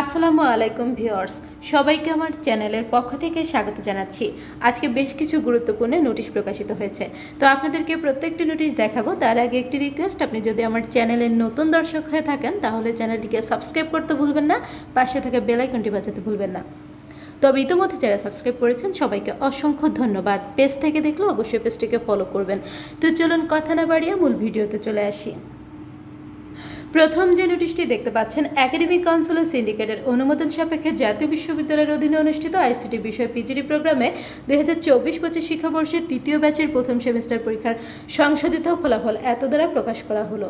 আসসালামু আলাইকুম ভিউয়ার্স, সবাইকে আমার চ্যানেলের পক্ষ থেকে স্বাগত জানাচ্ছি। আজকে বেশ কিছু গুরুত্বপূর্ণ নোটিশ প্রকাশিত হয়েছে। তো আপনাদেরকে প্রত্যেকটি নোটিশ দেখাবো, তার আগে একটি রিকোয়েস্ট আপনি যদি আমার চ্যানেলের নতুন দর্শক হয়ে থাকেন, তাহলে চ্যানেলটিকে সাবস্ক্রাইব করতে ভুলবেন না, পাশে থাকা বেল আইকনটি বাজাতে ভুলবেন না। তবে ইতিমধ্যে যারা সাবস্ক্রাইব করেছেন, সবাইকে অসংখ্য ধন্যবাদ। পেজ থেকে দেখলে অবশ্যই পেজটিকে ফলো করবেন। তো চলুন কথা না বাড়িয়ে মূল ভিডিওতে চলে আসি। প্রথম যে নোটিশটি দেখতে পাচ্ছেন, একাডেমিক কাউন্সিল সিন্ডিকেটের অনুমোদন সাপেক্ষে জাতীয় বিশ্ববিদ্যালয়ের অধীনে অনুষ্ঠিত আইসিটি বিষয় পিজিডি প্রোগ্রামে দুই হাজার চব্বিশ পঁচিশ শিক্ষাবর্ষের তৃতীয় ব্যাচের প্রথম সেমিস্টার পরীক্ষার সংশোধিত ফলাফল এত দ্বারা প্রকাশ করা হলো।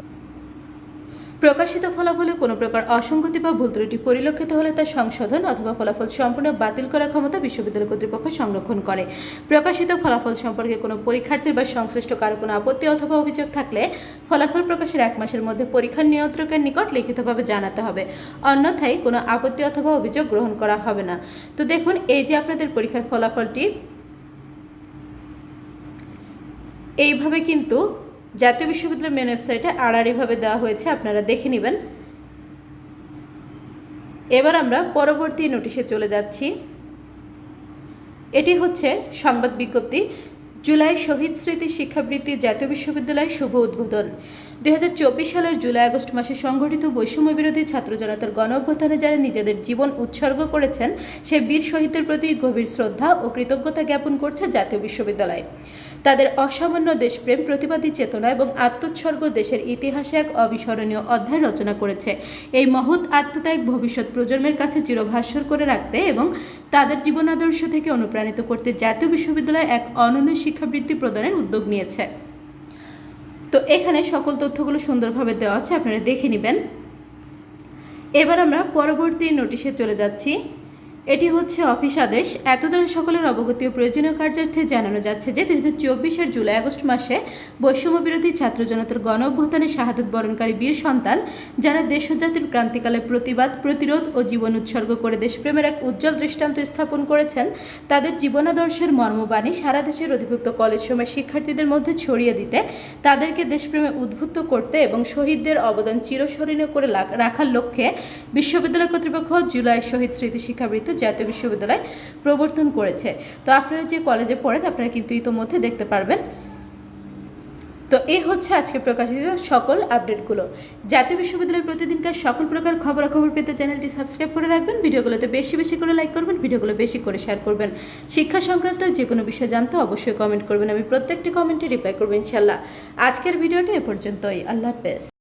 প্রকাশিত ফলাফলে কোনো প্রকার অসঙ্গতি বা ভুল ত্রুটি পরিলক্ষিত হলে তা সংশোধন অথবা ফলাফল সম্পূর্ণ বাতিল করার ক্ষমতা বিশ্ববিদ্যালয় কর্তৃপক্ষ সংরক্ষণ করে। প্রকাশিত ফলাফল সম্পর্কে কোনো পরীক্ষার্থীর বা সংশ্লিষ্ট কারও কোনো আপত্তি অথবা অভিযোগ থাকলে ফলাফল প্রকাশের এক মাসের মধ্যে পরীক্ষা নিয়ন্ত্রকের নিকট লিখিতভাবে জানাতে হবে। অন্যথায় কোনো আপত্তি অথবা অভিযোগ গ্রহণ করা হবে না। তো দেখুন, এই যে আপনাদের পরীক্ষার ফলাফলটি, এইভাবে কিন্তু জাতীয় বিশ্ববিদ্যালয়ের মেন ওয়েবসাইটে আড়াআড়িভাবে দেওয়া হয়েছে, আপনারা দেখে নেবেন। এবার আমরা পরবর্তী নোটিশে চলে যাচ্ছি। এটি হচ্ছে সংবাদ বিজ্ঞপ্তি, জুলাই শহীদ স্মৃতি শিক্ষাবৃত্তি জাতীয় বিশ্ববিদ্যালয় শুভ উদ্বোধন। দুই হাজার চব্বিশ সালের জুলাই আগস্ট মাসে সংঘটিত বৈষম্য বিরোধী ছাত্র জনতার গণ অভ্যুত্থানে যারা নিজেদের জীবন উৎসর্গ করেছেন সেই বীর শহীদদের প্রতি গভীর শ্রদ্ধা ও কৃতজ্ঞতা জ্ঞাপন করছে জাতীয় বিশ্ববিদ্যালয়। তাদের অসামান্য দেশপ্রেম, প্রতিবাদী চেতনা এবং আত্মোৎসর্গ দেশের ইতিহাসে এক অবিস্মরণীয় অধ্যায় রচনা করেছে। এই মহৎ আত্মত্যাগ ভবিষ্যৎ প্রজন্মের কাছে চিরভাস্বর করে রাখতে এবং তাদের জীবন আদর্শ থেকে অনুপ্রাণিত করতে জাতীয় বিশ্ববিদ্যালয় এক অনন্য শিক্ষাবৃত্তি প্রদানের উদ্যোগ নিয়েছে। তো এখানে সকল তথ্যগুলো সুন্দরভাবে দেওয়া আছে, আপনারা দেখে নেবেন। এবার আমরা পরবর্তী নোটিশে চলে যাচ্ছি। এটি হচ্ছে অফিস আদেশ। এত দ্বারা সকলের অবগতি ও প্রয়োজনীয় কার্যার্থে জানানো যাচ্ছে যে দুই হাজার চব্বিশের জুলাই আগস্ট মাসে বৈষম্য বিরোধী ছাত্র জনতার গণ অভ্যুত্থানে শাহাদত বরণকারী বীর সন্তান, যারা দেশ জাতির ক্রান্তিকালে প্রতিবাদ, প্রতিরোধ ও জীবন উৎসর্গ করে দেশপ্রেমের এক উজ্জ্বল দৃষ্টান্ত স্থাপন করেছেন, তাদের জীবনাদর্শের মর্মবাণী সারা দেশের অধিভুক্ত কলেজ সময় শিক্ষার্থীদের মধ্যে ছড়িয়ে দিতে, তাদেরকে দেশপ্রেমে উদ্বুদ্ধ করতে এবং শহীদদের অবদান চিরস্মরণীয় করে রাখার লক্ষ্যে বিশ্ববিদ্যালয় কর্তৃপক্ষ জুলাই শহীদ স্মৃতি শিক্ষাবৃত্তি জাতীয় বিশ্ববিদ্যালয় প্রবর্তন করেছে। তো আপনারা যে কলেজে পড়েন, আপনারা কিন্তু ইতোমধ্যে দেখতে পারবেন। তো এই হচ্ছে আজকে প্রকাশিত সকল আপডেটগুলো। জাতীয় বিশ্ববিদ্যালয়ের প্রতিদিনকার সকল প্রকার খবরাখবর পেতে চ্যানেলটি সাবস্ক্রাইব করে রাখবেন। ভিডিওগুলোতে বেশি বেশি করে লাইক করবেন, ভিডিওগুলো বেশি করে শেয়ার করবেন। শিক্ষা সংক্রান্ত যে কোনো বিষয় জানতে অবশ্যই কমেন্ট করবেন। আমি প্রত্যেকটি কমেন্টে রিপ্লাই করব ইনশাল্লাহ আজকের ভিডিওটি এ পর্যন্তই। আল্লাহ হাফেজ।